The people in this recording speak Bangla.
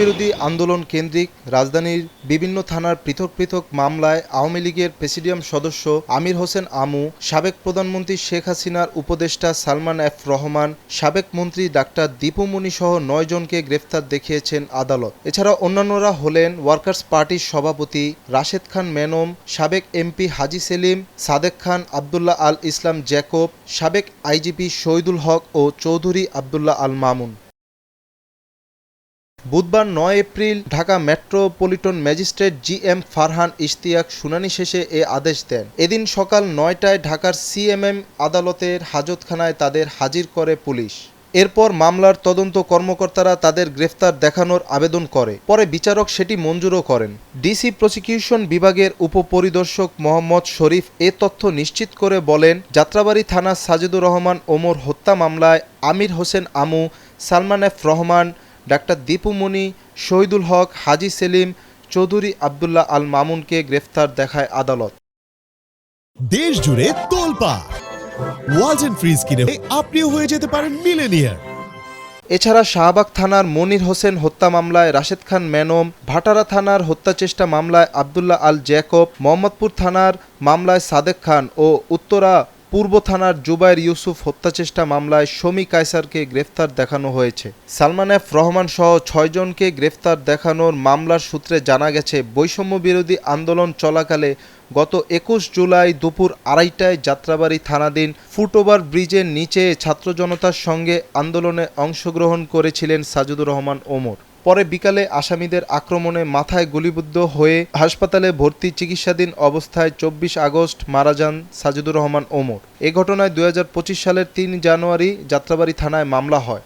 বিরোধী আন্দোলন কেন্দ্রিক রাজধানীর বিভিন্ন থানার পৃথক পৃথক মামলায় আওয়ামী লীগের প্রেসিডিয়াম সদস্য আমির হোসেন আমু, সাবেক প্রধানমন্ত্রী শেখ হাসিনার উপদেষ্টা সালমান এফ রহমান, সাবেক মন্ত্রী ডাক্তার দীপুমণি সহ নয় জনকে গ্রেফতার দেখিয়েছেন আদালত। এছাড়া অন্যান্যরা হলেন ওয়ার্কার্স পার্টির সভাপতি রাশেদ খান মেনম সাবেক এমপি হাজি সেলিম, সাদেক খান আবদুল্লাহ আল ইসলাম জ্যাকব, সাবেক আইজিপি শহীদুল হক ও চৌধুরী আবদুল্লাহ আল মামুন। বুধবার নয় April Dhaka metropolitan magistrate G M Farhan Ishtiaque শুনানি শেষে এ আদেশ দেন। এদিন সকাল নয়টায় ঢাকার সিএমএম আদালতের হাজতখানায় তাদের হাজির করে পুলিশ। এরপর মামলার তদন্ত কর্মকর্তারা তাদের গ্রেফতার দেখানোর আবেদন করে। পরে বিচারক সেটি মঞ্জুরও করেন। ডিসি প্রসিকিউশন বিভাগের উপপরিদর্শক মোহাম্মদ শরীফ এ তথ্য নিশ্চিত করে বলেন, যাত্রাবাড়ি থানা সাজিদুর রহমান ওমর হত্যা মামলায় আমির হোসেন আমু, সালমান এফ রহমান ডাক্তার দীপুমণি শহীদুল হক হাজি সেলিম চৌধুরী আবদুল্লাহ আল মামুনকে গ্রেফতার দেখায় আদালত। দেশ জুড়ে তোলপা। ওয়ালটন ফ্রিজ কিনে আপনিও হয়ে যেতে পারেন মিলেনিয়ার। এছাড়া শাহবাগ থানার মনির হোসেন হত্যা মামলায় রাশেদ খান মেনম ভাটারা থানার হত্যাচেষ্টা মামলায় আবদুল্লাহ আল জ্যাকব মোহাম্মদপুর থানার মামলায় সাদেক খান ও উত্তরা পূর্ব থানার জুবাইর ইউসুফ হত্যাচেষ্টা মামলায় শমী কায়সারকে গ্রেফতার দেখানো হয়েছে। সালমান এফ রহমান সহ ছয়জনকে গ্রেফতার দেখানোর মামলার সূত্রে জানা গেছে, বৈষম্য বিরোধী আন্দোলন চলাকালে গত একুশ জুলাই দুপুর আড়াইটায় যাত্রাবাড়ি থানাধীন ফুটওভার ব্রিজের নিচে ছাত্র জনতার সঙ্গে আন্দোলনে অংশগ্রহণ করেছিলেন সাজুদুর রহমান ওমর। পরে বিকালে আসামিদের আক্রমণে মাথায় গুলিবিদ্ধ হয়ে হাসপাতালে ভর্তি চিকিৎসাধীন অবস্থায় চব্বিশ আগস্ট মারা যান সাজিদুর রহমান ওমর। এ ঘটনায় দু হাজার পঁচিশ সালের তিন জানুয়ারি যাত্রাবাড়ি থানায় মামলা হয়।